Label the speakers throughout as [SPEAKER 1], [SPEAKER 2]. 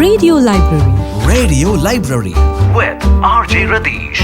[SPEAKER 1] Radio radio
[SPEAKER 2] library with R J Ratheesh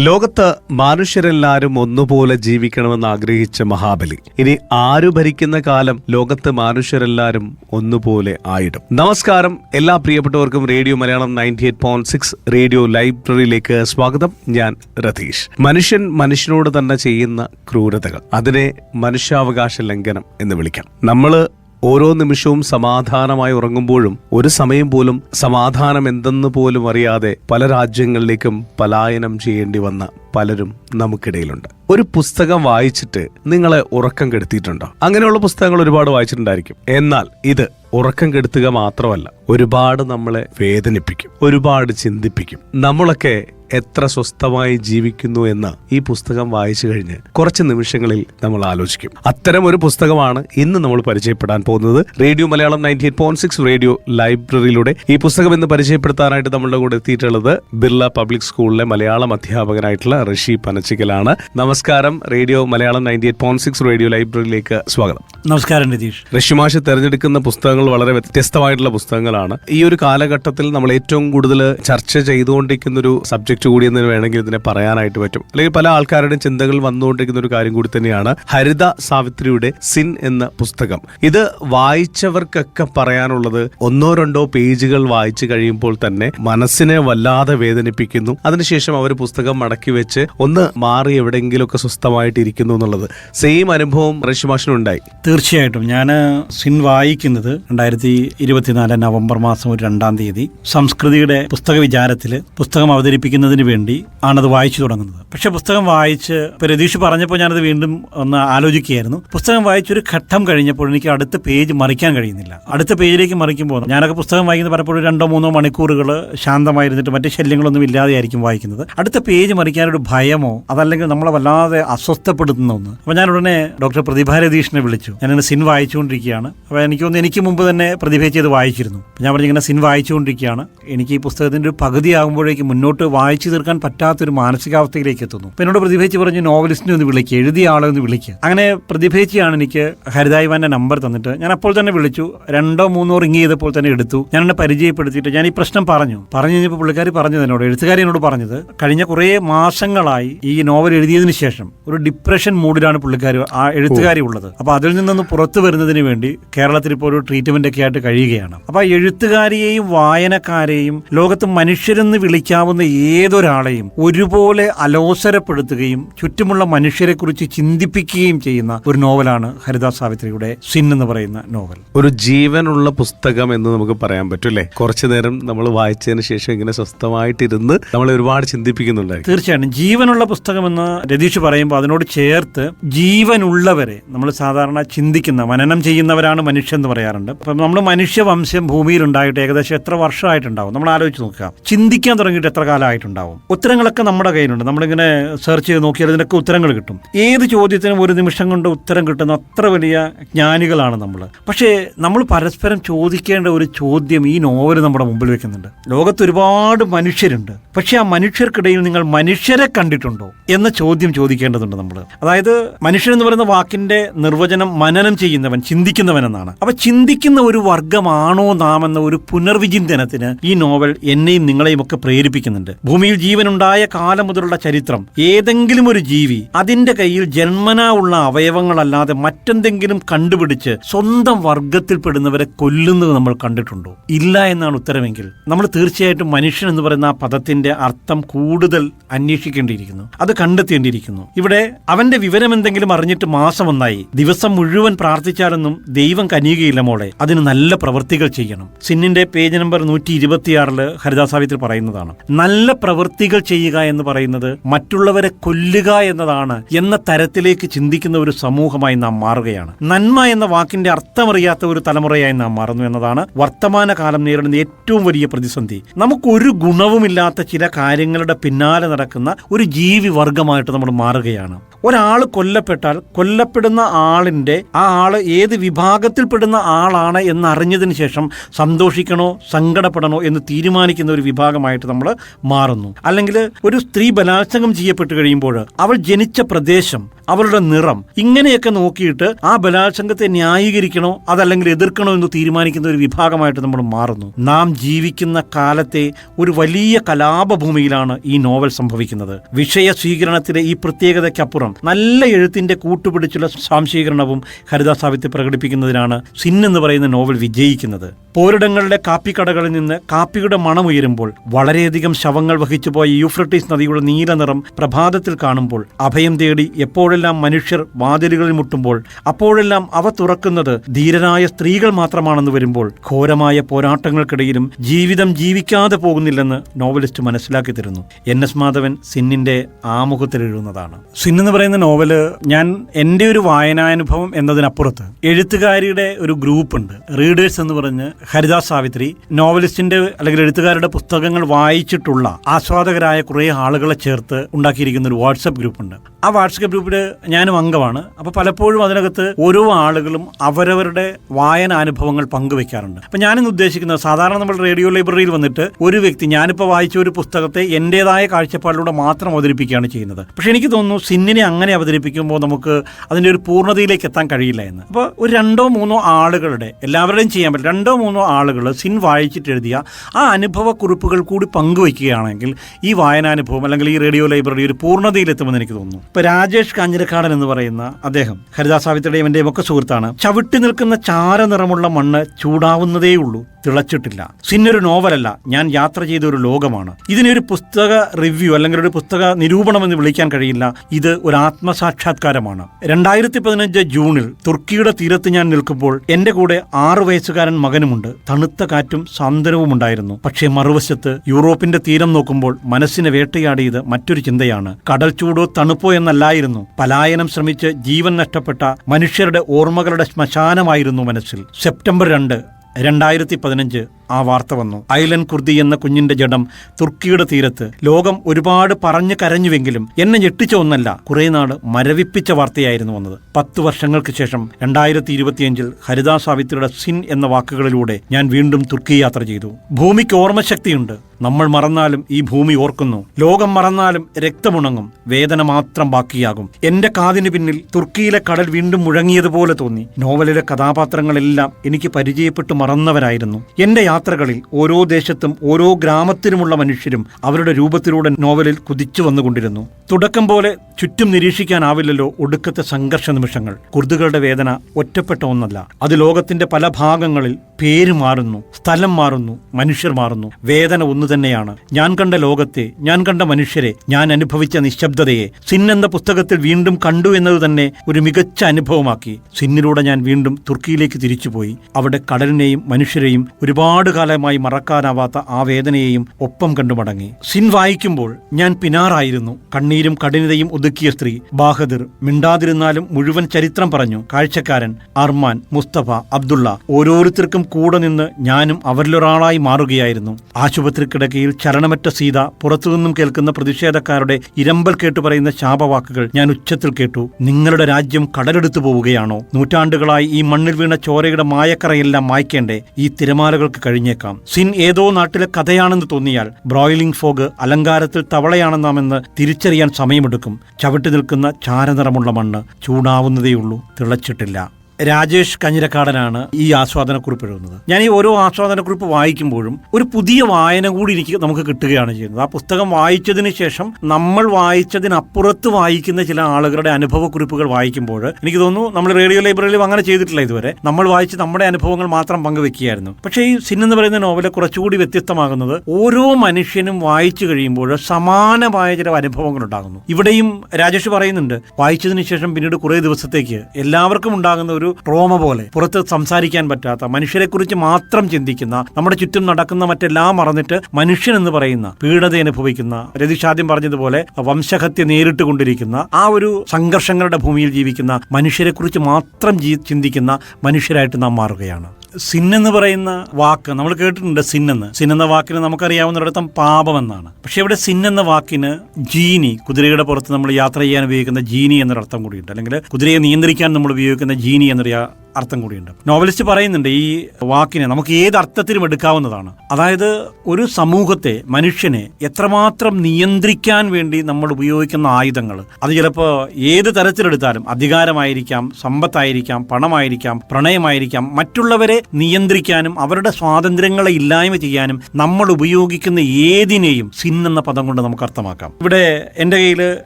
[SPEAKER 3] ലോകത്ത് മനുഷ്യരെല്ലാവരും ഒന്നുപോലെ ജീവിക്കണമെന്ന് ആഗ്രഹിച്ച മഹാബലി. ഇനി ആരു ഭരിക്കുന്ന കാലം ലോകത്ത് മനുഷ്യരെല്ലാവരും ഒന്നുപോലെ ആയിടും. നമസ്കാരം. എല്ലാ പ്രിയപ്പെട്ടവർക്കും radio Malayalam ninety eight point six radio ലൈബ്രറിയിലേക്ക് സ്വാഗതം. ഞാൻ രതീഷ്. മനുഷ്യൻ മനുഷ്യനോട് തന്നെ ചെയ്യുന്ന ക്രൂരതകൾ. അതിനെ മനുഷ്യാവകാശ ലംഘനം എന്ന് വിളിക്കാം. നമ്മൾ ഓരോ നിമിഷവും സമാധാനമായി ഉറങ്ങുമ്പോഴും ഒരു സമയം പോലും സമാധാനം എന്തെന്ന് പോലും അറിയാതെ പല രാജ്യങ്ങളിലേക്കും പലായനം ചെയ്യേണ്ടി വന്ന പലരും നമുക്കിടയിലുണ്ട്. ഒരു പുസ്തകം വായിച്ചിട്ട് നിങ്ങളെ ഉറക്കം കെടുത്തിയിട്ടുണ്ടോ? അങ്ങനെയുള്ള പുസ്തകങ്ങൾ ഒരുപാട് വായിച്ചിട്ടുണ്ടായിരിക്കും. എന്നാൽ ഇത് ഉറക്കം കെടുത്തുക മാത്രമല്ല ഒരുപാട് നമ്മളെ വേദനിപ്പിക്കും ഒരുപാട് ചിന്തിപ്പിക്കും. നമ്മളൊക്കെ എത്ര സ്വസ്ഥമായി ജീവിക്കുന്നു എന്ന് ഈ പുസ്തകം വായിച്ചു കഴിഞ്ഞ് കുറച്ച് നിമിഷങ്ങളിൽ നമ്മൾ ആലോചിക്കും. അത്തരം ഒരു പുസ്തകമാണ് ഇന്ന് നമ്മൾ പരിചയപ്പെടാൻ പോകുന്നത്. Radio Malayalam ninety eight point six radio ലൈബ്രറിയിലൂടെ ഈ പുസ്തകം ഇന്ന് പരിചയപ്പെടുത്താനായിട്ട് നമ്മളുടെ കൂടെ എത്തിയിട്ടുള്ളത് ബിർള പബ്ലിക് സ്കൂളിലെ മലയാളം അധ്യാപകനായിട്ടുള്ള ഋഷി പനച്ചിക്കലാണ്. നമസ്കാരം radio Malayalam ninety eight point six radio ലൈബ്രറിയിലേക്ക് സ്വാഗതം.
[SPEAKER 4] നമസ്കാരം രതീഷ്
[SPEAKER 3] ഋഷിമാഷ് തെരഞ്ഞെടുക്കുന്ന പുസ്തകങ്ങൾ വളരെ വ്യത്യസ്തമായിട്ടുള്ള പുസ്തകങ്ങളാണ്. ഈ ഒരു കാലഘട്ടത്തിൽ നമ്മൾ ഏറ്റവും കൂടുതൽ ചർച്ച ചെയ്തുകൊണ്ടിരിക്കുന്ന ഒരു സബ്ജക്ട് കൂടി എന്ന് വേണമെങ്കിൽ ഇതിനെ പറയാനായിട്ട് പറ്റും. അല്ലെങ്കിൽ പല ആൾക്കാരുടെയും ചിന്തകൾ വന്നുകൊണ്ടിരിക്കുന്ന ഒരു കാര്യം കൂടി തന്നെയാണ് ഹരിത സാവിത്രിയുടെ സിൻ എന്ന പുസ്തകം. ഇത് വായിച്ചവർക്കൊക്കെ പറയാനുള്ളത് ഒന്നോ രണ്ടോ പേജുകൾ വായിച്ചു കഴിയുമ്പോൾ തന്നെ മനസ്സിനെ വല്ലാതെ വേദനിപ്പിക്കുന്നു. അതിനുശേഷം അവർ പുസ്തകം മടക്കി വെച്ച് ഒന്ന് മാറി എവിടെയെങ്കിലുമൊക്കെ സ്വസ്ഥമായിട്ട് ഇരിക്കുന്നു എന്നുള്ളത്. സെയിം അനുഭവം ഉണ്ടായി
[SPEAKER 4] തീർച്ചയായിട്ടും. ഞാൻ സിൻ വായിക്കുന്നത് രണ്ടായിരത്തി ഇരുപത്തിനാല് നവംബർ മാസം ഒരു രണ്ടാം തീയതി സംസ്കൃതിയുടെ പുസ്തക വിചാരത്തിൽ പുസ്തകം അവതരിപ്പിക്കുന്നതിന് വേണ്ടി ആണത് വായിച്ചു തുടങ്ങുന്നത്. പക്ഷെ പുസ്തകം വായിച്ച് രതീഷ് പറഞ്ഞപ്പോൾ ഞാനത് വീണ്ടും ഒന്ന് ആലോചിക്കുകയായിരുന്നു. പുസ്തകം വായിച്ചൊരു ഘട്ടം കഴിഞ്ഞപ്പോൾ എനിക്ക് അടുത്ത പേജ് മറിക്കാൻ കഴിയുന്നില്ല. അടുത്ത പേജിലേക്ക് മറിക്കുമ്പോൾ ഞാനൊക്കെ പുസ്തകം വായിക്കുന്നത് പലപ്പോഴും രണ്ടോ മൂന്നോ മണിക്കൂറുകൾ ശാന്തമായിരുന്നിട്ട് മറ്റു ശല്യങ്ങളൊന്നും ഇല്ലാതെയായിരിക്കും വായിക്കുന്നത്. അടുത്ത പേജ് മറിക്കാനൊരു ഭയമോ അതല്ലെങ്കിൽ നമ്മളെ വല്ലാതെ അസ്വസ്ഥപ്പെടുത്തുന്ന ഒന്ന്. അപ്പോൾ ഞാൻ ഉടനെ ഡോക്ടർ പ്രതിഭ രതീഷിനെ വിളിച്ചു. ഞാനിങ്ങനെ സിൻ വായിച്ചുകൊണ്ടിരിക്കുകയാണ്. അപ്പോൾ എനിക്ക് തോന്നുന്നു എനിക്ക് മുമ്പ് തന്നെ പ്രതിഭ ഇത് വായിച്ചിരുന്നു. ഞാൻ പറഞ്ഞു ഇങ്ങനെ സിൻ വായിച്ചുകൊണ്ടിരിക്കുകയാണ്. എനിക്ക് ഈ പുസ്തകത്തിന്റെ ഒരു പകുതി ആകുമ്പോഴേക്കും മുന്നോട്ട് വായിച്ചു തീർക്കാൻ പറ്റാത്തൊരു മാനസികാവസ്ഥയിലേക്ക് എത്തുന്നു. അപ്പോൾ എന്നോട് പ്രതിഭയിച്ച് പറഞ്ഞു നോവലിസ്റ്റിനെ ഒന്ന് വിളിക്കുക എഴുതിയ ആളെ ഒന്ന് വിളിക്കുക അങ്ങനെ പ്രതിഭയിച്ചാണ് എനിക്ക് ഹരിതായിവാന്റെ നമ്പർ തന്നിട്ട് ഞാൻ അപ്പോൾ തന്നെ വിളിച്ചു. രണ്ടോ മൂന്നോ റിങ് ചെയ്തപ്പോൾ തന്നെ എടുത്തു. ഞാൻ എന്നെ പരിചയപ്പെടുത്തിയിട്ട് ഞാൻ ഈ പ്രശ്നം പറഞ്ഞു. പറഞ്ഞു കഴിഞ്ഞപ്പോൾ പുള്ളിക്കാരി പറഞ്ഞത് എന്നോട് എഴുത്തുകാരി എന്നോട് പറഞ്ഞത് കഴിഞ്ഞ കുറേ മാസങ്ങളായി ഈ നോവൽ എഴുതിയതിനു ശേഷം ഒരു ഡിപ്രഷൻ മൂഡിലാണ് പുള്ളിക്കാരി ആ എഴുത്തുകാരി ഉള്ളത്. അപ്പോൾ അതിൽ നിന്നൊന്ന് പുറത്തു വരുന്നതിന് വേണ്ടി കേരളത്തിൽ ഇപ്പോൾ ഒരു ട്രീറ്റ്മെന്റ് ഒക്കെ ആയിട്ട് കഴിയുകയാണ്. അപ്പോൾ ആ എഴുത്തുകാരിയെയും വായനക്കാരെയും ലോകത്ത് മനുഷ്യരെന്ന് വിളിക്കാവുന്ന ഏതൊരാളെയും ഒരുപോലെ അലോസരപ്പെടുത്തുകയും ചുറ്റുമുള്ള മനുഷ്യരെ കുറിച്ച് ചിന്തിപ്പിക്കുകയും ചെയ്യുന്ന ഒരു നോവലാണ് ഹരിദാസ് സാവിത്രിയുടെ സിൻ എന്ന് പറയുന്ന നോവൽ.
[SPEAKER 3] ഒരു ജീവനുള്ള പുസ്തകം എന്ന് നമുക്ക് പറയാൻ പറ്റും അല്ലേ? കുറച്ചു നേരം നമ്മൾ വായിച്ചതിന് ശേഷം ഇങ്ങനെ സ്വസ്ഥമായിട്ടിരുന്ന് നമ്മളെ ഒരുപാട് ചിന്തിപ്പിക്കുന്നുണ്ട്
[SPEAKER 4] തീർച്ചയായും ജീവനുള്ള പുസ്തകം എന്ന് രതീഷ് പറയുമ്പോൾ അതിനോട് ചേർത്ത് ജീവനുള്ളവരെ നമ്മൾ സാധാരണ ചിന്തിക്കുന്ന മനനം ചെയ്യുന്നവരാണ് മനുഷ്യൻ എന്ന് പറയാറുണ്ട്. അപ്പം നമ്മൾ മനുഷ്യവംശം ഭൂമിയിൽ ഉണ്ടായിട്ട് ഏകദേശം എത്ര വർഷമായിട്ടുണ്ടാവും? നമ്മൾ ആലോചിച്ച് നോക്കുക. ചിന്തിക്കാൻ തുടങ്ങിയിട്ട് എത്ര കാലമായിട്ടുണ്ടാവും? ഉത്തരങ്ങളൊക്കെ നമ്മുടെ കയ്യിലുണ്ട്. നമ്മളിങ്ങനെ സെർച്ച് ചെയ്ത് നോക്കിയാൽ ഇതിനൊക്കെ ഉത്തരങ്ങൾ കിട്ടും. ഏത് ചോദ്യത്തിനും ഒരു നിമിഷം കൊണ്ട് ഉത്തരം കിട്ടുന്ന അത്ര വലിയ ജ്ഞാനികളാണ് നമ്മൾ. പക്ഷേ നമ്മൾ പരസ്പരം ചോദിക്കേണ്ട ഒരു ചോദ്യം ഈ നോവൽ നമ്മുടെ മുമ്പിൽ വെക്കുന്നുണ്ട്. ലോകത്ത് ഒരുപാട് മനുഷ്യരുണ്ട്. പക്ഷേ ആ മനുഷ്യർക്കിടയിൽ നിങ്ങൾ മനുഷ്യരെ കണ്ടിട്ടുണ്ടോ എന്ന ചോദ്യം ചോദിക്കേണ്ടതുണ്ട് നമ്മൾ. അതായത് മനുഷ്യൻ എന്ന് പറയുന്ന വാക്കിന്റെ നിർവചനം മനനം ചെയ്യുന്നവൻ ചിന്തിക്കുന്നവൻ എന്നാണ്. അപ്പൊ ചിന്തിക്കുന്ന ഒരു വർഗമാണോ നാം എന്ന ഒരു പുനർവിചിന്തനത്തിന് ഈ നോവൽ എന്നെയും നിങ്ങളെയും ഒക്കെ പ്രേരിപ്പിക്കുന്നുണ്ട്. ഭൂമിയിൽ ജീവനുണ്ടായ കാലം മുതലുള്ള ചരിത്രം ഏതെങ്കിലും ഒരു ജീവി അതിന്റെ കയ്യിൽ ജന്മനാ ഉള്ള അവയവങ്ങളല്ലാതെ മറ്റെന്തെങ്കിലും കണ്ടുപിടിച്ച് സ്വന്തം വർഗത്തിൽപ്പെടുന്നവരെ കൊല്ലുന്നത് നമ്മൾ കണ്ടിട്ടുണ്ടോ? ഇല്ല എന്നാണ് ഉത്തരമെങ്കിൽ നമ്മൾ തീർച്ചയായിട്ടും മനുഷ്യൻ എന്ന് പറയുന്ന ആ പദത്തിന്റെ അർത്ഥം കൂടുതൽ അന്വേഷിക്കേണ്ടിയിരിക്കുന്നു. അത് കണ്ടെത്തേണ്ടിയിരിക്കുന്നു. ഇവിടെ അവന്റെ വിവരം എന്തെങ്കിലും അറിഞ്ഞിട്ട് മാസം ഒന്നായി. ദിവസം മുഴുവൻ പ്രാർത്ഥിച്ചാലൊന്നും ദൈവം കനിയുകയില്ല മോളെ. അതിന് നല്ല പ്രവൃത്തികൾ ചെയ്യണം. സിന്നിന്റെ പേജ് നമ്പർ നൂറ്റി ഇരുപത്തിയാറിൽ ഹരിദാസാവിത്തിൽ പറയുന്നതാണ്. നല്ല പ്രവൃത്തികൾ ചെയ്യുക എന്ന് പറയുന്നത് മറ്റുള്ളവരെ കൊല്ലുക എന്നതാണ് എന്ന തരത്തിലേക്ക് ചിന്തിക്കുന്ന ഒരു സമൂഹമായി നാം മാറുകയാണ്. നന്മ എന്ന വാക്കിന്റെ അർത്ഥമറിയാത്ത ഒരു തലമുറയായി നാം മാറുന്നു എന്നതാണ് വർത്തമാന കാലം നേരിടുന്ന ഏറ്റവും വലിയ പ്രതിസന്ധി. നമുക്കൊരു ഗുണവുമില്ലാത്ത ചില കാര്യങ്ങളുടെ പിന്നാലെ നടക്കുന്ന ഒരു ജീവി വർഗമായിട്ട് നമ്മൾ മാറുകയാണ്. ഒരാൾ കൊല്ലപ്പെട്ടാൽ കൊല്ലപ്പെടുന്ന ആളിന്റെ ആ ആൾ ഏത് വിഭാഗത്തിൽപ്പെടുന്ന ആളാണ് എന്നറിഞ്ഞതിന് ശേഷം സന്തോഷിക്കണോ സങ്കടപ്പെടണോ എന്ന് തീരുമാനിക്കുന്ന ഒരു വിഭാഗമായിട്ട് നമ്മൾ മാറുന്നു. അല്ലെങ്കിൽ ഒരു സ്ത്രീ ബലാത്സംഗം ചെയ്യപ്പെട്ട് കഴിയുമ്പോൾ അവൾ ജനിച്ച പ്രദേശം അവരുടെ നിറം. ഇങ്ങനെയൊക്കെ നോക്കിയിട്ട് ആ ബലാത്സംഗത്തെ ന്യായീകരിക്കണോ അതല്ലെങ്കിൽ എതിർക്കണോ എന്ന് തീരുമാനിക്കുന്ന ഒരു വിഭാഗമായിട്ട് നമ്മൾ മാറുന്നു. നാം ജീവിക്കുന്ന കാലത്തെ ഒരു വലിയ കലാപഭൂമിയിലാണ് ഈ നോവൽ സംഭവിക്കുന്നത്. വിഷയ സ്വീകരണത്തിലെ ഈ പ്രത്യേകതയ്ക്കപ്പുറം നല്ല എഴുത്തിന്റെ കൂട്ടുപിടിച്ചുള്ള സ്വാംശീകരണവും ഹരിദാസ് സാവിത്രി പ്രകടിപ്പിക്കുന്നതിനാണ് സിൻ എന്ന് പറയുന്ന നോവൽ വിജയിക്കുന്നത്. പോരിടങ്ങളുടെ കാപ്പിക്കടകളിൽ നിന്ന് കാപ്പിയുടെ മണമുയരുമ്പോൾ വളരെയധികം ശവങ്ങൾ വഹിച്ചു പോയ യൂഫ്രട്ടീസ് നദിയുടെ നീലനിറം പ്രഭാതത്തിൽ കാണുമ്പോൾ അഭയം തേടി എപ്പോഴെല്ലാം മനുഷ്യർ വാതിലുകളിൽ മുട്ടുമ്പോൾ അപ്പോഴെല്ലാം അവ തുറക്കുന്നത് ധീരരായ സ്ത്രീകൾ മാത്രമാണെന്ന് വരുമ്പോൾ ഘോരമായ പോരാട്ടങ്ങൾക്കിടയിലും ജീവിതം ജീവിക്കാതെ പോകുന്നില്ലെന്ന് നോവലിസ്റ്റ് മനസ്സിലാക്കി തരുന്നു. എൻ എസ് മാധവൻ സിന്നിന്റെ ആമുഖത്തിൽ എഴുതുന്നതാണ്. സിൻ എന്ന് പറയുന്ന നോവൽ ഞാൻ എന്റെ ഒരു വായനാനുഭവം എന്നതിനപ്പുറത്ത് എഴുത്തുകാരിയുടെ ഒരു ഗ്രൂപ്പ് ഉണ്ട് റീഡേഴ്സ് എന്ന് പറഞ്ഞ് ഹരിദാസ് സാവിത്രി നോവലിസ്റ്റിന്റെ അല്ലെങ്കിൽ എഴുത്തുകാരുടെ പുസ്തകങ്ങൾ വായിച്ചിട്ടുള്ള ആസ്വാദകരായ കുറേ ആളുകളെ ചേർത്ത് ഉണ്ടാക്കിയിരിക്കുന്ന ഒരു വാട്സപ്പ് ഗ്രൂപ്പ് ഉണ്ട് ആ വാട്സപ്പ് ഗ്രൂപ്പിൽ ഞാനും അംഗമാണ്. അപ്പോൾ പലപ്പോഴും അതിനകത്ത് ഓരോ ആളുകളും അവരവരുടെ വായന അനുഭവങ്ങൾ പങ്കുവെക്കാറുണ്ട്. അപ്പം ഞാനിന്ന് ഉദ്ദേശിക്കുന്നത് സാധാരണ നമ്മൾ റേഡിയോ ലൈബ്രറിയിൽ വന്നിട്ട് ഒരു വ്യക്തി ഞാനിപ്പോൾ വായിച്ച ഒരു പുസ്തകത്തെ എന്റെതായ കാഴ്ചപ്പാടിലൂടെ മാത്രം അവതരിപ്പിക്കുകയാണ് ചെയ്യുന്നത്. പക്ഷെ എനിക്ക് തോന്നുന്നു സിന്നിനെ അങ്ങനെ അവതരിപ്പിക്കുമ്പോൾ നമുക്ക് അതിന്റെ ഒരു പൂർണതയിലേക്ക് എത്താൻ കഴിയില്ല എന്ന്. അപ്പോൾ ഒരു രണ്ടോ മൂന്നോ ആളുകളുടെ എല്ലാവരുടെയും ചെയ്യാൻ പറ്റും രണ്ടോ മൂന്നോ ആളുകൾ സിൻ വായിച്ചിട്ട് എഴുതിയ ആ അനുഭവ കുറിപ്പുകൾ കൂടി പങ്കുവെക്കുകയാണെങ്കിൽ ഈ വായനാനുഭവം അല്ലെങ്കിൽ ഈ റേഡിയോ ലൈബ്രറി ഒരു പൂർണതയിലെത്തുമെന്ന് എനിക്ക് തോന്നുന്നു. ഇപ്പൊ രാജേഷ് കാഞ്ഞിരക്കാടൻ എന്ന് പറയുന്ന അദ്ദേഹം. ഹരിദാസാവിത്രിയുടെയും എന്റെയും ഒക്കെ സുഹൃത്താണ്. ചവിട്ടി നിൽക്കുന്ന ചാര നിറമുള്ള മണ്ണ് ചൂടാവുന്നതേയുള്ളൂ. തിളച്ചിട്ടില്ല. സിന്നൊരു നോവലല്ല ഞാൻ യാത്ര ചെയ്ത ഒരു ലോകമാണ് ഇതിനൊരു പുസ്തക റിവ്യൂ അല്ലെങ്കിൽ ഒരു പുസ്തക നിരൂപണം എന്ന് വിളിക്കാൻ കഴിയില്ല. ഇത് ഒരു ആത്മസാക്ഷാത്കാരമാണ്. രണ്ടായിരത്തി പതിനഞ്ച് ജൂണിൽ തുർക്കിയുടെ തീരത്ത് ഞാൻ നിൽക്കുമ്പോൾ എന്റെ കൂടെ ആറു വയസ്സുകാരൻ മകനുമുണ്ട്. തണുത്ത കാറ്റും സാന്ത്വനവും ഉണ്ടായിരുന്നു. പക്ഷേ മറുവശത്ത് യൂറോപ്പിന്റെ തീരം നോക്കുമ്പോൾ മനസ്സിനെ വേട്ടയാടിയത് മറ്റൊരു ചിന്തയാണ്. കടൽ ചൂടോ തണുപ്പോ എന്നല്ലായിരുന്നു. പലായനം ശ്രമിച്ച് ജീവൻ നഷ്ടപ്പെട്ട മനുഷ്യരുടെ ഓർമ്മകളുടെ ശ്മശാനമായിരുന്നു മനസ്സിൽ. സെപ്റ്റംബർ രണ്ട് രണ്ടായിരത്തി പതിനഞ്ച് ആ വാർത്ത വന്നു. ഐലൻ കുർദി എന്ന കുഞ്ഞിന്റെ ജഡം തുർക്കിയുടെ തീരത്ത് ലോകം ഒരുപാട് പറഞ്ഞു കരഞ്ഞുവെങ്കിലും എന്നെ ഞെട്ടിച്ച ഒന്നല്ല കുറെ നാട് മരവിപ്പിച്ച വാർത്തയായിരുന്നു വന്നത്. പത്ത് വർഷങ്ങൾക്ക് ശേഷം രണ്ടായിരത്തി ഇരുപത്തിയഞ്ചിൽ ഹരിതാ സാവിത്രിയുടെ സിൻ എന്ന വാക്കുകളിലൂടെ ഞാൻ വീണ്ടും തുർക്കി യാത്ര ചെയ്തു. ഭൂമിക്ക് ഓർമ്മശക്തിയുണ്ട്. നമ്മൾ മറന്നാലും ഈ ഭൂമി ഓർക്കുന്നു. ലോകം മറന്നാലും രക്തമുണങ്ങും. വേദന മാത്രം ബാക്കിയാകും. എന്റെ കാതിന് പിന്നിൽ തുർക്കിയിലെ കടൽ വീണ്ടും മുഴങ്ങിയതുപോലെ തോന്നി. നോവലിലെ കഥാപാത്രങ്ങളെല്ലാം എനിക്ക് പരിചയപ്പെട്ടു മറന്നവരായിരുന്നു. എന്റെ യാത്രകളിൽ ഓരോ ദേശത്തും ഓരോ ഗ്രാമത്തിലുമുള്ള മനുഷ്യരും അവരുടെ രൂപത്തിലൂടെ നോവലിൽ കുതിച്ചു വന്നുകൊണ്ടിരുന്നു. തുടക്കം പോലെ ചുറ്റും നിരീക്ഷിക്കാനാവില്ലല്ലോ ഒടുക്കത്തെ സംഘർഷ നിമിഷങ്ങൾ. കുർദുകളുടെ വേദന ഒറ്റപ്പെട്ട ഒന്നല്ല. അത് ലോകത്തിന്റെ പല ഭാഗങ്ങളിൽ പേര് മാറുന്നു സ്ഥലം മാറുന്നു മനുഷ്യർ മാറുന്നു. വേദന ഒന്നു തന്നെയാണ്. ഞാൻ കണ്ട ലോകത്തെ ഞാൻ കണ്ട മനുഷ്യരെ ഞാൻ അനുഭവിച്ച നിശബ്ദതയെ സിൻ എന്ന പുസ്തകത്തിൽ വീണ്ടും കണ്ടു എന്നത് തന്നെ ഒരു മികച്ച അനുഭവമാക്കി. സിന്നിലൂടെ ഞാൻ വീണ്ടും തുർക്കിയിലേക്ക് തിരിച്ചുപോയി. അവിടെ കടലിനെയും മനുഷ്യരെയും ഒരുപാട് കാലമായി മറക്കാനാവാത്ത ആ വേദനയെയും ഒപ്പം കണ്ടുമടങ്ങി സിൻ വായിക്കുമ്പോൾ ഞാൻ പിനാറായിരുന്നു കണ്ണീരും കഠിനതയും ഒതുക്കിയ സ്ത്രീ ബാഹദിർ മിണ്ടാതിരുന്നാലും മുഴുവൻ ചരിത്രം പറഞ്ഞു. കാഴ്ചക്കാരൻ അർമാൻ മുസ്തഫ അബ്ദുള്ള ഓരോരുത്തർക്കും കൂടെ നിന്ന് ഞാനും അവരിലൊരാളായി മാറുകയായിരുന്നു. ആശുപത്രി കിടക്കയിൽ ചരണമറ്റ സീത പുറത്തുനിന്നും കേൾക്കുന്ന പ്രതിഷേധക്കാരുടെ ഇരമ്പൽ കേട്ടു പറയുന്ന ശാപവാക്കുകൾ ഞാൻ ഉച്ചത്തിൽ കേട്ടു. നിങ്ങളുടെ രാജ്യം കടലെടുത്തു പോവുകയാണോ? നൂറ്റാണ്ടുകളായി ഈ മണ്ണിൽ വീണ ചോരയുടെ മായക്കറയെല്ലാം മായ്ക്കേണ്ടേ? ഈ തിരമാലകൾക്ക് കഴിഞ്ഞേക്കാം. സിൻ ഏതോ നാട്ടിലെ കഥയാണെന്ന് തോന്നിയാൽ ബ്രോയിലിംഗ് ഫോഗ് അലങ്കാരത്തിൽ തവളയാണെന്നാമെന്ന് തിരിച്ചറിയാൻ സമയമെടുക്കും. ചവിട്ടി നിൽക്കുന്ന ചാരനിറമുള്ള മണ്ണ് ചൂടാവുന്നതേയുള്ളൂ തിളച്ചിട്ടില്ല. രാജേഷ് കഞ്ഞിരക്കാടനാണ് ഈ ആസ്വാദനക്കുറിപ്പ് എഴുതുന്നത്. ഞാൻ ഈ ഓരോ ആസ്വാദനക്കുറിപ്പ് വായിക്കുമ്പോഴും ഒരു പുതിയ വായന കൂടി എനിക്ക് നമുക്ക് കിട്ടുകയാണ് ചെയ്യുന്നത്. ആ പുസ്തകം വായിച്ചതിന് ശേഷം നമ്മൾ വായിച്ചതിനപ്പുറത്ത് വായിക്കുന്ന ചില ആളുകളുടെ അനുഭവക്കുറിപ്പുകൾ വായിക്കുമ്പോൾ എനിക്ക് തോന്നുന്നു നമ്മൾ റേഡിയോ ലൈബ്രറിയിലും അങ്ങനെ ചെയ്തിട്ടില്ല ഇതുവരെ. നമ്മൾ വായിച്ച് നമ്മുടെ അനുഭവങ്ങൾ മാത്രം പങ്കുവെക്കുകയായിരുന്നു. പക്ഷേ ഈ സിൻ എന്ന് പറയുന്ന നോവലെ കുറച്ചുകൂടി വ്യത്യസ്തമാകുന്നത് ഓരോ മനുഷ്യനും വായിച്ചു കഴിയുമ്പോൾ സമാനമായ ചില അനുഭവങ്ങൾ ഉണ്ടാകുന്നു. ഇവിടെയും രാജേഷ് പറയുന്നുണ്ട് വായിച്ചതിന് ശേഷം പിന്നീട് കുറേ ദിവസത്തേക്ക് എല്ലാവർക്കും ഉണ്ടാകുന്ന ഒരു ട്രോമ പോലെ പുറത്ത് സംസാരിക്കാൻ പറ്റാത്ത മനുഷ്യരെക്കുറിച്ച് മാത്രം ചിന്തിക്കുന്ന നമ്മുടെ ചുറ്റും നടക്കുന്ന മറ്റെല്ലാം മറന്നിട്ട് മനുഷ്യൻ എന്ന് പറയുന്ന പീഡത അനുഭവിക്കുന്ന രതീഷ് ആദ്യം പറഞ്ഞതുപോലെ വംശഹത്യ നേരിട്ട് കൊണ്ടിരിക്കുന്ന ആ ഒരു സംഘർഷങ്ങളുടെ ഭൂമിയിൽ ജീവിക്കുന്ന മനുഷ്യരെ കുറിച്ച് മാത്രം ചിന്തിക്കുന്ന മനുഷ്യരായിട്ട് നാം മാറുകയാണ്. സിൻ എന്ന് പറയുന്ന വാക്ക് നമ്മൾ കേട്ടിട്ടുണ്ട് സിന്നെന്ന്. സിന്നെന്ന വാക്കിന് നമുക്കറിയാവുന്നിടത്തും പാപം എന്നാണ് പക്ഷെ ഇവിടെ സിന്നെന്ന വാക്കിന് ജീനി കുതിരയുടെ പുറത്ത് നമ്മൾ യാത്ര ചെയ്യാൻ ഉപയോഗിക്കുന്ന ജീനി എന്നൊരർത്ഥം കൂടിയുണ്ട്. അല്ലെങ്കിൽ കുതിരയെ നിയന്ത്രിക്കാൻ നമ്മൾ ഉപയോഗിക്കുന്ന ജീനി എന്നൊരു അർത്ഥം കൂടിയുണ്ട്. നോവലിസ്റ്റ് പറയുന്നുണ്ട് ഈ വാക്കിനെ നമുക്ക് ഏത് അർത്ഥത്തിലും എടുക്കാവുന്നതാണ്. അതായത് ഒരു സമൂഹത്തെ മനുഷ്യനെ എത്രമാത്രം നിയന്ത്രിക്കാൻ വേണ്ടി നമ്മൾ ഉപയോഗിക്കുന്ന ആയുധങ്ങൾ. അത് ചിലപ്പോൾ ഏത് തരത്തിലെടുത്താലും അധികാരമായിരിക്കാം സമ്പത്തായിരിക്കാം പണമായിരിക്കാം പ്രണയമായിരിക്കാം മറ്റുള്ളവരെ നിയന്ത്രിക്കാനും അവരുടെ സ്വാതന്ത്ര്യങ്ങളെ ഇല്ലായ്മ ചെയ്യാനും നമ്മൾ ഉപയോഗിക്കുന്ന ഏതിനെയും സിൻ എന്ന പദം കൊണ്ട് നമുക്ക് അർത്ഥമാക്കാം. ഇവിടെ എന്റെ കയ്യിൽ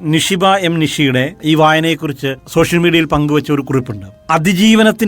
[SPEAKER 4] നിഷിബ എം നിഷിയുടെ ഈ വായനയെക്കുറിച്ച് സോഷ്യൽ മീഡിയയിൽ പങ്കുവച്ച ഒരു കുറിപ്പുണ്ട്.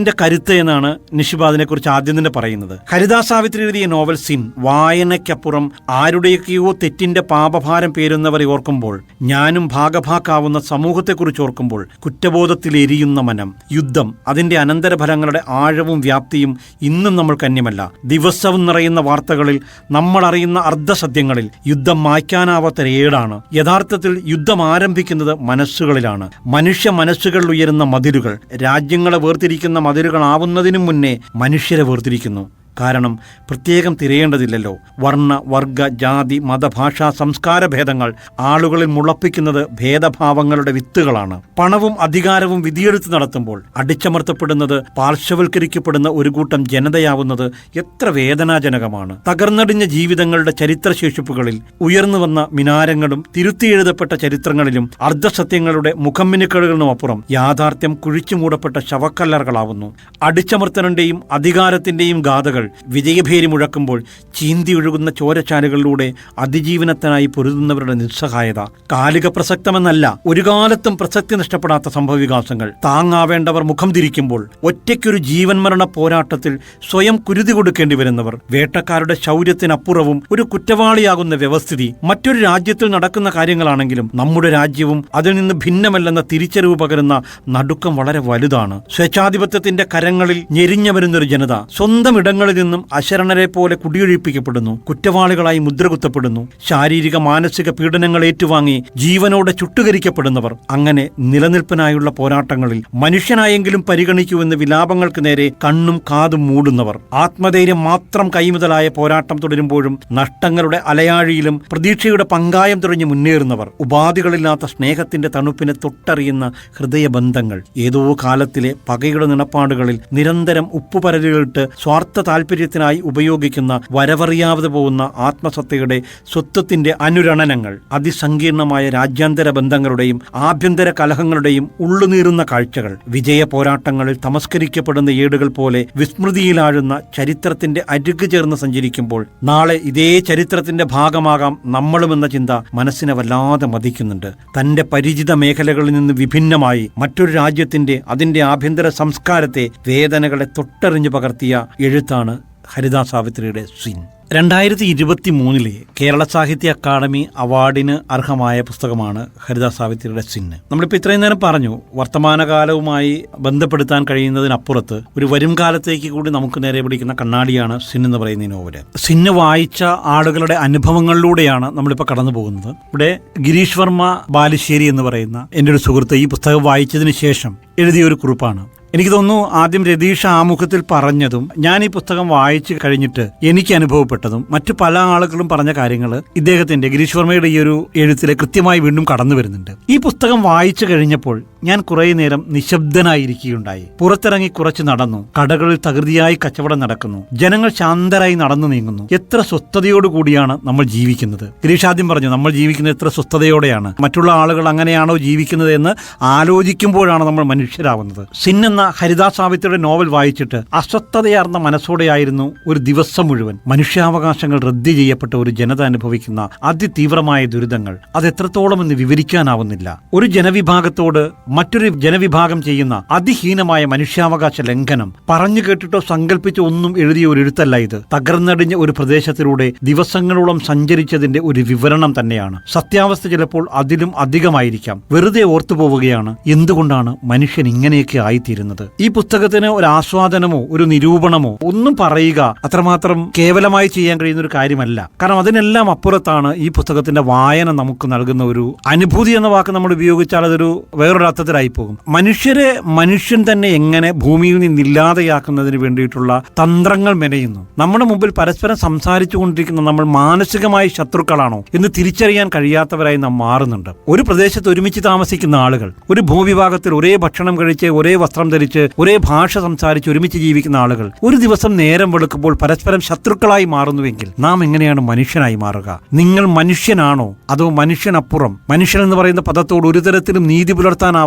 [SPEAKER 4] അതിജീവനത്തിന്റെ കരുത്ത് എന്നാണ് നിഷിബ അതിനെക്കുറിച്ച് ആദ്യം തന്നെ പറയുന്നത്. ഹരിദാ സാവിത്രി എഴുതിയ നോവൽ സിൻ വായനയ്ക്കപ്പുറം ആരുടെയൊക്കെയോ തെറ്റിന്റെ പാപഭാരം പേരുന്നവരെ ഓർക്കുമ്പോൾ ഞാനും ഭാഗഭാക്കാവുന്ന സമൂഹത്തെക്കുറിച്ച് ഓർക്കുമ്പോൾ കുറ്റബോധത്തിൽ എരിയുന്ന മനം യുദ്ധം അതിന്റെ അനന്തരഫലങ്ങളുടെ ആഴവും വ്യാപ്തിയും ഇന്നും നമ്മൾ കന്യമല്ല ദിവസവും നിറയുന്ന വാർത്തകളിൽ നമ്മൾ അറിയുന്ന അർദ്ധസത്യങ്ങളിൽ യുദ്ധം മായ്ക്കാനാവാത്ത ഏടാണ്. യഥാർത്ഥത്തിൽ യുദ്ധം ആരംഭിക്കുന്നത് മനസ്സുകളിലാണ്. മനുഷ്യ മനസ്സുകളിൽ ഉയരുന്ന മതിലുകൾ രാജ്യങ്ങളെ വേർതിരിക്കുന്ന മതിലുകളാവുന്നതിനും മുന്നേ മനുഷ്യരെ വേർതിരിക്കുന്നു. കാരണം പ്രത്യേകം തിരയേണ്ടതില്ലല്ലോ. വർണ വർഗ ജാതി മതഭാഷാ സംസ്കാര ഭേദങ്ങൾ ആളുകളിൽ മുളപ്പിക്കുന്നത് ഭേദഭാവങ്ങളുടെ വിത്തുകളാണ്. പണവും അധികാരവും വിധിയെടുത്ത് നടത്തുമ്പോൾ അടിച്ചമർത്തപ്പെടുന്നത് പാർശ്വവൽക്കരിക്കപ്പെടുന്ന ഒരു കൂട്ടം ജനതയാവുന്നത് എത്ര വേദനാജനകമാണ്. തകർന്നടിഞ്ഞ ജീവിതങ്ങളുടെ ചരിത്രശേഷിപ്പുകളിൽ ഉയർന്നു വന്ന മിനാരങ്ങളും തിരുത്തിയെഴുതപ്പെട്ട ചരിത്രങ്ങളിലും അർദ്ധസത്യങ്ങളുടെ മുഖമ്മിനുക്കളുകളും അപ്പുറം യാഥാർത്ഥ്യം കുഴിച്ചുമൂടപ്പെട്ട ശവക്കല്ലറുകളാവുന്നു. അടിച്ചമർത്തനന്റെയും അധികാരത്തിന്റെയും ഗാഥകൾ വിജയഭേരി മുഴക്കുമ്പോൾ ചീന്തി ഒഴുകുന്ന ചോരച്ചാലുകളിലൂടെ അതിജീവനത്തിനായി പൊരുതുന്നവരുടെ നിസ്സഹായത. കാലിക പ്രസക്തമെന്നല്ല ഒരു കാലത്തും പ്രസക്തി നഷ്ടപ്പെടാത്ത സംഭവവികാസങ്ങൾ. താങ്ങാവേണ്ടവർ മുഖം തിരിക്കുമ്പോൾ ഒറ്റയ്ക്കൊരു ജീവൻ മരണ പോരാട്ടത്തിൽ സ്വയം കുരുതി കൊടുക്കേണ്ടി വരുന്നവർ. വേട്ടക്കാരുടെ ശൗര്യത്തിനപ്പുറവും ഒരു കുറ്റവാളിയാകുന്ന വ്യവസ്ഥിതി മറ്റൊരു രാജ്യത്തിൽ നടക്കുന്ന കാര്യങ്ങളാണെങ്കിലും നമ്മുടെ രാജ്യവും അതിൽ നിന്ന് ഭിന്നമല്ലെന്ന തിരിച്ചറിവ് പകരുന്ന നടുക്കം വളരെ വലുതാണ്. സ്വേച്ഛാധിപത്യത്തിന്റെ കരങ്ങളിൽ ഞെരിഞ്ഞു വരുന്നൊരു ജനത സ്വന്തം ഇടങ്ങളിൽ നിന്നും അശരണരെ പോലെ കുടിയൊഴിപ്പിക്കപ്പെടുന്നു കുറ്റവാളികളായി മുദ്രകുത്തപ്പെടുന്നു ശാരീരിക മാനസിക പീഡനങ്ങൾ ഏറ്റുവാങ്ങി ജീവനോടെ ചുട്ടുകരിക്കപ്പെടുന്നവർ. അങ്ങനെ നിലനിൽപ്പിനായുള്ള പോരാട്ടങ്ങളിൽ മനുഷ്യനായെങ്കിലും പരിഗണിക്കൂവെന്ന് വിലാപങ്ങൾക്ക് നേരെ കണ്ണും കാതും മൂടുന്നവർ. ആത്മധൈര്യം മാത്രം കൈമുതലായ പോരാട്ടം തുടരുമ്പോഴും നഷ്ടങ്ങളുടെ അലയാഴിയിലും പ്രതീക്ഷയുടെ പങ്കായം തുഴഞ്ഞ് മുന്നേറുന്നവർ. ഉപാധികളില്ലാത്ത സ്നേഹത്തിന്റെ തണുപ്പിനെ തൊട്ടറിയുന്ന ഹൃദയബന്ധങ്ങൾ. ഏതോ കാലത്തിലെ പകയുടെ നിണപ്പാടുകളിൽ നിരന്തരം ഉപ്പുപരലുകളിട്ട് സ്വാർത്ഥ താല്പര്യത്തിനായി ഉപയോഗിക്കുന്ന വരവറിയാതെ പോകുന്ന ആത്മസത്തയുടെ സ്വത്വത്തിന്റെ അനുരണനങ്ങൾ അതിസങ്കീർണമായ രാജ്യാന്തര ബന്ധങ്ങളുടെയും ആഭ്യന്തര കലഹങ്ങളുടെയും ഉള്ളുനീറുന്ന കാഴ്ചകൾ വിജയ പോരാട്ടങ്ങളിൽ തമസ്കരിക്കപ്പെടുന്ന ഏടുകൾ പോലെ വിസ്മൃതിയിലാഴുന്ന ചരിത്രത്തിന്റെ അരുകു ചേർന്ന് സഞ്ചരിക്കുമ്പോൾ നാളെ ഇതേ ചരിത്രത്തിന്റെ ഭാഗമാകാം നമ്മളുമെന്ന ചിന്ത മനസ്സിനെ വല്ലാതെ മതിക്കുന്നുണ്ട്. തന്റെ പരിചിത മേഖലകളിൽ നിന്ന് വിഭിന്നമായി മറ്റൊരു രാജ്യത്തിന്റെ അതിന്റെ ആഭ്യന്തര സംസ്കാരത്തെ വേദനകളെ തൊട്ടറിഞ്ഞു പകർത്തിയ എഴുത്താണ് ഹരിദാ സാവിത്രിയുടെ സിൻ. രണ്ടായിരത്തി ഇരുപത്തി മൂന്നിലെ കേരള സാഹിത്യ അക്കാദമി അവാർഡിന് അർഹമായ പുസ്തകമാണ് ഹരിദാ സാവിത്രിയുടെ സിന്ന് നമ്മളിപ്പോൾ ഇത്രയും നേരം പറഞ്ഞു വർത്തമാനകാലവുമായി ബന്ധപ്പെടുത്താൻ കഴിയുന്നതിനപ്പുറത്ത് ഒരു വരും കാലത്തേക്ക് കൂടി നമുക്ക് നേരെ പിടിക്കുന്ന കണ്ണാടിയാണ് സിൻ എന്ന് പറയുന്ന നോവൽ. സിന്ന് വായിച്ച ആളുകളുടെ അനുഭവങ്ങളിലൂടെയാണ് നമ്മളിപ്പോൾ കടന്നു പോകുന്നത്. ഇവിടെ ഗിരീഷ് വർമ്മ ബാലുശ്ശേരി എന്ന് പറയുന്ന എന്റെ ഒരു സുഹൃത്ത് ഈ പുസ്തകം വായിച്ചതിന് ശേഷം എഴുതിയ ഒരു കുറിപ്പാണ്. എനിക്ക് തോന്നുന്നു ആദ്യം രതീഷ് ആമുഖത്തിൽ പറഞ്ഞതും ഞാൻ ഈ പുസ്തകം വായിച്ചു കഴിഞ്ഞിട്ട് എനിക്ക് അനുഭവപ്പെട്ടതും മറ്റു പല ആളുകളും പറഞ്ഞ കാര്യങ്ങൾ ഇദ്ദേഹത്തിന്റെ ഗിരീഷ് വർമ്മയുടെ ഈ ഒരു എഴുത്തിലെ കൃത്യമായി വീണ്ടും കടന്നു വരുന്നുണ്ട് ഈ പുസ്തകം വായിച്ചു കഴിഞ്ഞപ്പോൾ ഞാൻ കുറേ നേരം നിശബ്ദനായിരിക്കുകയുണ്ടായി. പുറത്തിറങ്ങി കുറച്ച് നടന്നു. കടകളിൽ തകൃതിയായി കച്ചവടം നടക്കുന്നു. ജനങ്ങൾ ശാന്തരായി നടന്നു നീങ്ങുന്നു. എത്ര സ്വസ്ഥതയോടുകൂടിയാണ് നമ്മൾ ജീവിക്കുന്നത്? ഗിരീഷ് ആദ്യം പറഞ്ഞു നമ്മൾ ജീവിക്കുന്നത് എത്ര സ്വസ്ഥതയോടെയാണ്. മറ്റുള്ള ആളുകൾ അങ്ങനെയാണോ ജീവിക്കുന്നത് എന്ന് ആലോചിക്കുമ്പോഴാണ് നമ്മൾ മനുഷ്യരാവുന്നത്. സിൻ എന്ന ഹരിദാസ് സാവിത്രിയുടെ നോവൽ വായിച്ചിട്ട് അസ്വസ്ഥതയാർന്ന മനസ്സോടെയായിരുന്നു ഒരു ദിവസം മുഴുവൻ. മനുഷ്യാവകാശങ്ങൾ റദ്ദ് ചെയ്യപ്പെട്ട ഒരു ജനത അനുഭവിക്കുന്ന അതിതീവ്രമായ ദുരിതങ്ങൾ. അത് എത്രത്തോളം എന്ന് വിവരിക്കാനാവുന്നില്ല. ഒരു ജനവിഭാഗത്തോട് മറ്റൊരു ജനവിഭാഗം ചെയ്യുന്ന അതിഹീനമായ മനുഷ്യാവകാശ ലംഘനം. പറഞ്ഞു കേട്ടിട്ടോ സങ്കല്പിച്ചോ ഒന്നും എഴുതിയ ഒരു എഴുത്തല്ല ഇത്. തകർന്നടിഞ്ഞ ഒരു പ്രദേശത്തിലൂടെ ദിവസങ്ങളോളം സഞ്ചരിച്ചതിന്റെ ഒരു വിവരണം തന്നെയാണ്. സത്യാവസ്ഥ ചിലപ്പോൾ അതിലും അധികമായിരിക്കാം. വെറുതെ ഓർത്തു പോവുകയാണ് എന്തുകൊണ്ടാണ് മനുഷ്യൻ ഇങ്ങനെയൊക്കെ ആയിത്തീരുന്നത്? ഈ പുസ്തകത്തിന് ഒരു ആസ്വാദനമോ ഒരു നിരൂപണമോ ഒന്നും പറയുക അത്രമാത്രം കേവലമായി ചെയ്യാൻ കഴിയുന്ന ഒരു കാര്യമല്ല. കാരണം അതിനെല്ലാം അപ്പുറത്താണ് ഈ പുസ്തകത്തിന്റെ വായന നമുക്ക് നൽകുന്ന ഒരു അനുഭൂതി എന്ന വാക്ക് നമ്മൾ ഉപയോഗിച്ചാൽ അതൊരു വേറൊരു അർത്ഥത്തിലായി പോകും മനുഷ്യരെ മനുഷ്യൻ തന്നെ എങ്ങനെ ഭൂമിയിൽ നിന്നില്ലാതെയാക്കുന്നതിന് വേണ്ടിയിട്ടുള്ള തന്ത്രങ്ങൾ മെനയുന്നു. നമ്മുടെ മുമ്പിൽ പരസ്പരം സംസാരിച്ചു കൊണ്ടിരിക്കുന്ന നമ്മൾ മാനസികമായി ശത്രുക്കളാണോ എന്ന് തിരിച്ചറിയാൻ കഴിയാത്തവരായി നാം മാറുന്നുണ്ട്. ഒരു പ്രദേശത്ത് ഒരുമിച്ച് താമസിക്കുന്ന ആളുകൾ ഒരു ഭൂവിഭാഗത്തിൽ ഒരേ ഭക്ഷണം കഴിച്ച് ഒരേ വസ്ത്രം ധരിച്ച് ഒരേ ഭാഷ സംസാരിച്ച് ഒരുമിച്ച് ജീവിക്കുന്ന ആളുകൾ ഒരു ദിവസം നേരം വെളുക്കുമ്പോൾ പരസ്പരം ശത്രുക്കളായി മാറുന്നുവെങ്കിൽ നാം എങ്ങനെയാണ് മനുഷ്യനായി മാറുക? നിങ്ങൾ മനുഷ്യനാണോ? അതോ മനുഷ്യനപ്പുറം? മനുഷ്യൻ എന്ന് പറയുന്ന പദത്തോട് ഒരു തരത്തിലും നീതി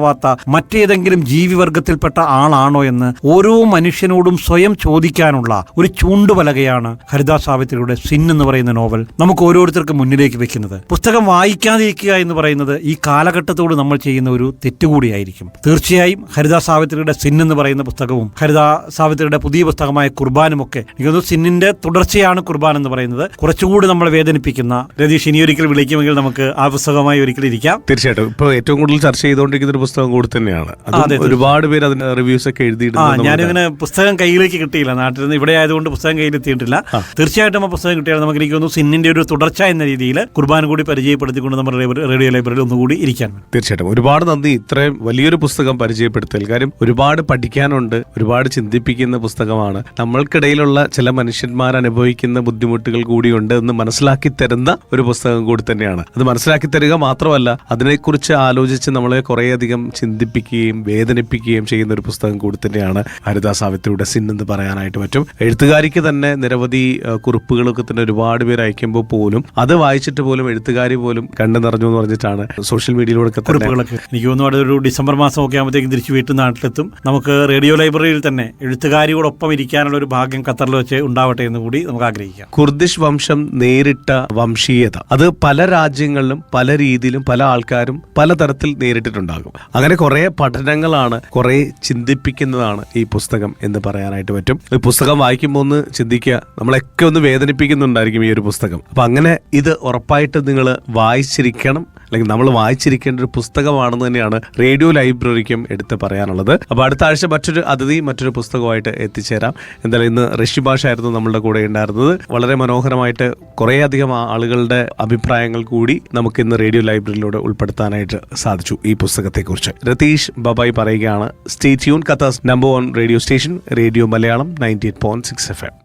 [SPEAKER 4] പുലർത്താനാവാത്ത മറ്റേതെങ്കിലും ജീവിവർഗത്തിൽപ്പെട്ട ആളാണോ എന്ന് ഓരോ മനുഷ്യനോടും സ്വയം ചോദിക്കാനുള്ള ഒരു ചൂണ്ടുപലകയാണ് ഹരിദാസ് സാവിത്രിയുടെ സിൻ എന്ന് പറയുന്ന നോവൽ നമുക്ക് ഓരോരുത്തർക്കും മുന്നിലേക്ക് വെക്കുന്നത്. പുസ്തകം വായിക്കാതിരിക്കുക എന്ന് പറയുന്നത് ഈ കാലഘട്ടത്തോട് നമ്മൾ ചെയ്യുന്ന ഒരു തെറ്റുകൂടിയായിരിക്കും. തീർച്ചയായും ഹരിദാസ് സാവിത്രിയുടെ സിൻ എന്ന് പറയുന്ന പുസ്തകവും ഹരിദാ സാവിത്രിയുടെ പുതിയ പുസ്തകമായ കുർബാനും ഒക്കെ സിന്നിന്റെ തുടർച്ചയാണ് കുർബാൻ എന്ന് പറയുന്നത്. കുറച്ചുകൂടി നമ്മളെ വേദനിപ്പിക്കുന്ന രതീഷ് ഇനി ഒരിക്കൽ വിളിക്കുമെങ്കിൽ നമുക്ക് ആ പുസ്തകമായി ഒരിക്കൽ ഇരിക്കാം.
[SPEAKER 3] തീർച്ചയായിട്ടും. ഇപ്പൊ ഏറ്റവും കൂടുതൽ ചർച്ച ചെയ്തുകൊണ്ടിരിക്കുന്ന ഒരു കൂടി തന്നെയാണ്. അതും ഒരുപാട് പേര് അതിന് റിവ്യൂസ് ഒക്കെ എഴുതിയിട്ടുണ്ട്
[SPEAKER 4] ഞാനിങ്ങനെ പുസ്തകം കയ്യിലേക്ക് കിട്ടിയില്ല. നാട്ടിൽ നിന്ന് ഇവിടെ ആയതുകൊണ്ട് പുസ്തകം കയ്യിൽ എത്തിയിട്ടില്ല തീർച്ചയായിട്ടും ആ പുസ്തകം കിട്ടിയാൽ നമുക്ക് എനിക്ക് തോന്നുന്നു സിന്നിന്റെ ഒരു തുടർച്ച എന്ന രീതിയിൽ കുർബാന കൂടി പരിചയപ്പെടുത്തിക്കൊണ്ട് നമ്മുടെ റേഡിയോ- റേഡിയോ ലൈബ്രറിയിൽ ഒന്നുകൂടി ഇരിക്കാൻ
[SPEAKER 3] തീർച്ചയായിട്ടും. ഒരുപാട് നന്ദി. ഇത്രയും വലിയൊരു പുസ്തകം പരിചയപ്പെടുത്തൽ. കാര്യം ഒരുപാട് പഠിക്കാനുണ്ട് ഒരുപാട് ചിന്തിപ്പിക്കുന്ന പുസ്തകമാണ്. നമ്മൾക്കിടയിലുള്ള ചില മനുഷ്യന്മാർ അനുഭവിക്കുന്ന ബുദ്ധിമുട്ടുകൾ കൂടിയുണ്ട് എന്ന് മനസ്സിലാക്കി തരുന്ന ഒരു പുസ്തകം കൂടി തന്നെയാണ്. അത് മനസ്സിലാക്കി തരിക മാത്രമല്ല അതിനെക്കുറിച്ച് ആലോചിച്ച് നമ്മളെ കുറേയധികം ചിന്തിപ്പിക്കുകയും വേദനിപ്പിക്കുകയും ചെയ്യുന്ന ഒരു പുസ്തകം കൂടി തന്നെയാണ് ഹരിദാ സാവിത്രിയുടെ സിൻ എന്ന് പറയാനായിട്ട് പറ്റും. എഴുത്തുകാരിക്ക് തന്നെ നിരവധി കുറിപ്പുകളൊക്കെ തന്നെ ഒരുപാട് പേര് അയക്കുമ്പോൾ പോലും അത് വായിച്ചിട്ട് പോലും എഴുത്തുകാരി പോലും കണ്ടു നിറഞ്ഞു എന്ന് പറഞ്ഞിട്ടാണ് സോഷ്യൽ മീഡിയയിലൂടെ
[SPEAKER 4] കുറിപ്പുകളൊക്കെ. എനിക്ക് തോന്നുന്നു ഒരു ഡിസംബർ മാസം ഒക്കെ ആകുമ്പോഴത്തേക്കും തിരിച്ചു വീട്ടിൽ നാട്ടിലെത്തും. നമുക്ക് റേഡിയോ ലൈബ്രറിയിൽ തന്നെ എഴുത്തുകാരിയോടൊപ്പം ഇരിക്കാനുള്ള ഒരു ഭാഗ്യം ഖത്തറിൽ വെച്ച് ഉണ്ടാവട്ടെ എന്ന് കൂടി നമുക്ക് ആഗ്രഹിക്കാം.
[SPEAKER 3] കുർദിഷ് വംശം നേരിട്ട വംശീയത. അത് പല രാജ്യങ്ങളിലും പല രീതിയിലും പല ആൾക്കാരും പല തരത്തിൽ നേരിട്ടിട്ടുണ്ടാകും. അങ്ങനെ കുറെ പഠനങ്ങളാണ് കുറെ ചിന്തിപ്പിക്കുന്നതാണ് ഈ പുസ്തകം എന്ന് പറയാനായിട്ട് പറ്റും. ഈ പുസ്തകം വായിക്കുമ്പോൾ ഒന്ന് ചിന്തിക്കുക നമ്മളൊക്കെ ഒന്ന് വേദനിപ്പിക്കുന്നുണ്ടായിരിക്കും ഈ ഒരു പുസ്തകം. അപ്പൊ അങ്ങനെ ഇത് ഉറപ്പായിട്ട് നിങ്ങൾ വായിച്ചിരിക്കണം അല്ലെങ്കിൽ നമ്മൾ വായിച്ചിരിക്കേണ്ട ഒരു പുസ്തകമാണെന്ന് തന്നെയാണ് റേഡിയോ ലൈബ്രറിക്കും എടുത്ത് പറയാനുള്ളത്. അപ്പോൾ അടുത്ത ആഴ്ച മറ്റൊരു അതിഥി മറ്റൊരു പുസ്തകമായിട്ട് എത്തിച്ചേരാം. എന്തായാലും ഇന്ന് ഋഷി ഭാഷ ആയിരുന്നു നമ്മളുടെ കൂടെ ഉണ്ടായിരുന്നത്. വളരെ മനോഹരമായിട്ട് കുറേയധികം ആളുകളുടെ അഭിപ്രായങ്ങൾ കൂടി നമുക്ക് ഇന്ന് റേഡിയോ ലൈബ്രറിയിലൂടെ ഉൾപ്പെടുത്താനായിട്ട് സാധിച്ചു ഈ പുസ്തകത്തെക്കുറിച്ച്. രതീഷ് ബബായ് പറയുകയാണ് stay tune കത്താസ് number one radio station radio Malayalam ninety eight point six F M